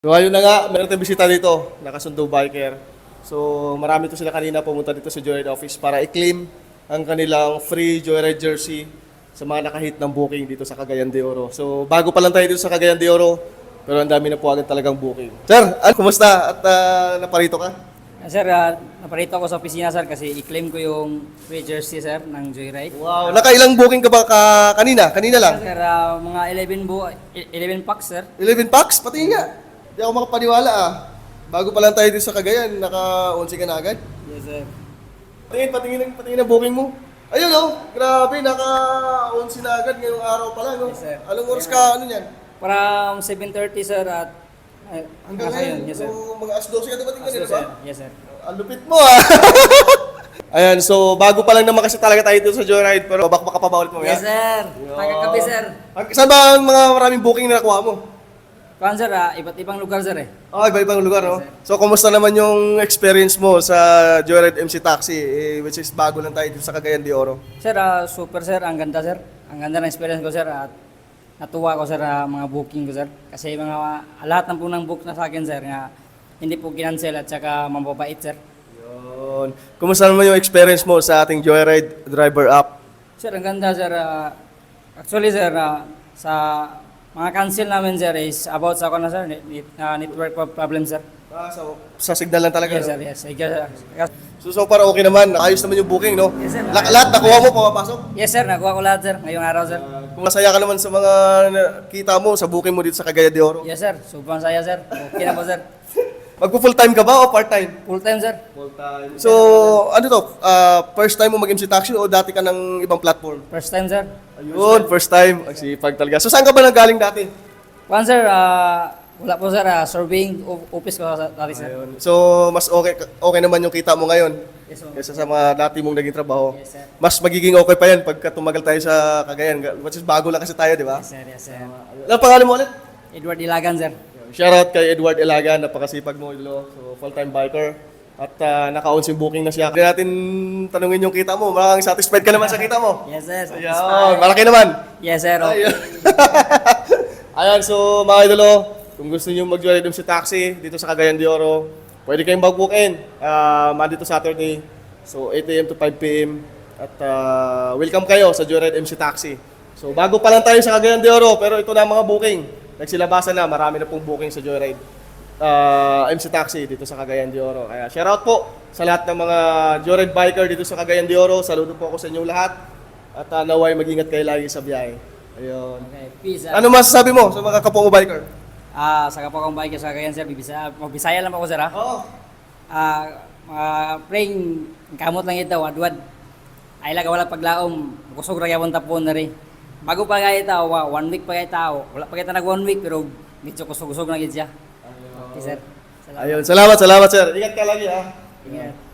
So ayun na nga, meron tayong bisita dito, nakasundo biker. So marami to sila kanina pumunta dito sa Joyride office para i-claim ang kanilang free Joyride jersey sa mga nakahit ng booking dito sa Cagayan de Oro. So bago pa lang tayo dito sa Cagayan de Oro, pero ang dami na po agad talagang booking. Sir, ano, kumusta? At ah, naparito ka? Ah, Sir, uh, naparito ako sa opisina sir kasi i-claim ko yung free jersey sir ng Joyride. Wow, nakailang booking ka ba ka kanina? Kanina lang? Sir, ah, mga 11 bu 11 packs sir. 11 packs? Pati nga. Hindi ako makapaniwala ah. Bago pa lang tayo dito sa Cagayan, naka-11 ka na agad. Yes sir. Patingin, patingin, patingin ang booking mo. Ayun oh, grabe, naka-11 na agad ngayong araw pa lang. No? Yes, sir. Anong oras ka, ano yan? Um, 7.30 sir at ay, Hanggang ngayon. Yes sir. so, mga as 12 ka dumating kanina sir. ba? Yes sir. Ang lupit mo ah. Ayan, so bago pa lang naman kasi talaga tayo dito sa Joyride, pero baka baka pa ba ulit mo Yes sir. Pagkakabi sir. Saan ba ang mga maraming booking na nakuha mo? Kuan sir, ah, iba't ibang lugar sir eh. Ah, iba-ibang lugar? Yes, So, kumusta naman yung experience mo sa Joyride MC Taxi, eh, which is bago lang tayo dito sa Cagayan de Oro? Sir, ah, super sir, ang ganda sir. Ang ganda ng experience ko sir at natuwa ko sir ah, mga booking ko sir. Kasi mga lahat ng punang book na sa akin sir nga hindi po kinansel at saka mababait sir. Yun. Kumusta naman yung experience mo sa ating Joyride driver app? Sir, ang ganda sir. ah, actually sir, ah, sa mga cancel namin sir is about sa ako na sir, net, ah, network pro- problem sir. Ah, so, sa signal lang talaga. Yes no? sir, yes. I guess, yes. So, so far okay naman. Ayos naman yung booking, no? Yes, sir. La- lahat nakuha mo, pumapasok? Yes sir, nakuha ko lahat sir, ngayong araw sir. Kung masaya ka naman sa mga kita mo, sa booking mo dito sa Cagayan de Oro. Yes sir, sobrang saya sir. Okay na po sir. Magpo-full time ka ba o part-time? Full time sir. Full time. So, ano to? ah, first time mo mag-MC Taxi o dati ka ng ibang platform? First time sir. Ayun, first time. Ang sipag talaga. So, saan ka ba nanggaling dati? One sir, ah, wala po sir, ah, surveying o- office ko sa dati sir. Ayun. So, mas okay okay naman yung kita mo ngayon Yes sir. kaysa sa mga dati mong naging trabaho. Yes sir. Mas magiging okay pa yan pagka tumagal tayo sa Cagayan. Which is bago lang kasi tayo, di ba? Yes sir, yes sir. Ano pangalan mo ulit? Edward Ilagan sir. Shoutout kay Edward Elaga, napakasipag mo, idolo. So, full-time biker. At uh, naka-ons yung booking na siya. Hindi natin tanungin yung kita mo. Maraming satisfied ka naman sa kita mo. Yes sir. Satisfied. malaki naman. Yes sir. okay. Ayun. Ayan, so mga idolo, kung gusto nyo mag-joyride sa taxi dito sa Cagayan de Oro, pwede kayong mag-book in. Uh, Monday to Saturday. So 8 a.m. to 5 p.m. At uh, welcome kayo sa Joyride MC Taxi. So bago pa lang tayo sa Cagayan de Oro, pero ito na ang mga booking. Nagsilabasan na, marami na pong booking sa Joyride. Uh, MC Taxi dito sa Cagayan de Oro. Kaya shoutout po sa lahat ng mga Joyride biker dito sa Cagayan de Oro. Saludo po ako sa inyong lahat. At uh, naway mag-ingat kayo lagi sa biyahe. Ayun. Okay, peace. ah. Ano masasabi mo sa mga mo biker? Ah, sa kapwa kong bike sa Cagayan sir, bibisa, magbisaya lang ako sir ah. Oo. Ah, mga praying kamot lang ito, wadwad. Ay laga wala paglaom, kusog ra gyapon tapon na rin. Bago pa kaya tao, wa- one week pa kaya tao. Wala pa kita nag one week pero medyo kusog-kusog na gid siya. Okay sir. Salamat. Ayun, salamat, salamat sir. Ingat ka lagi ha. Ingat.